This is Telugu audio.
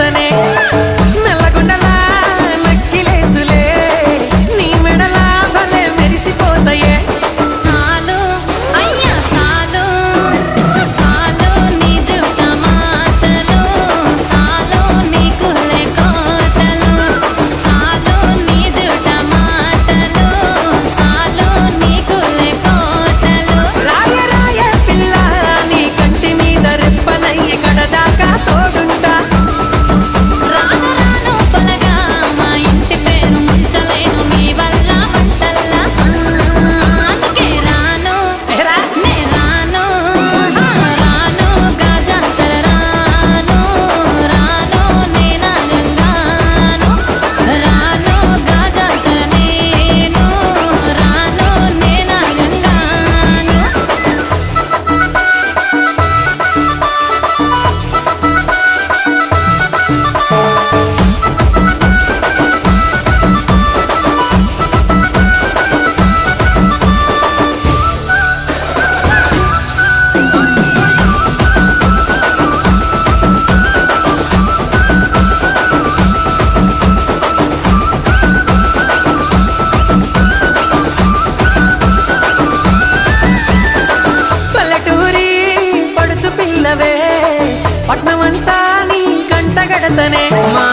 வந்தனே పట్నమంతా నీ కంటగడతనే మా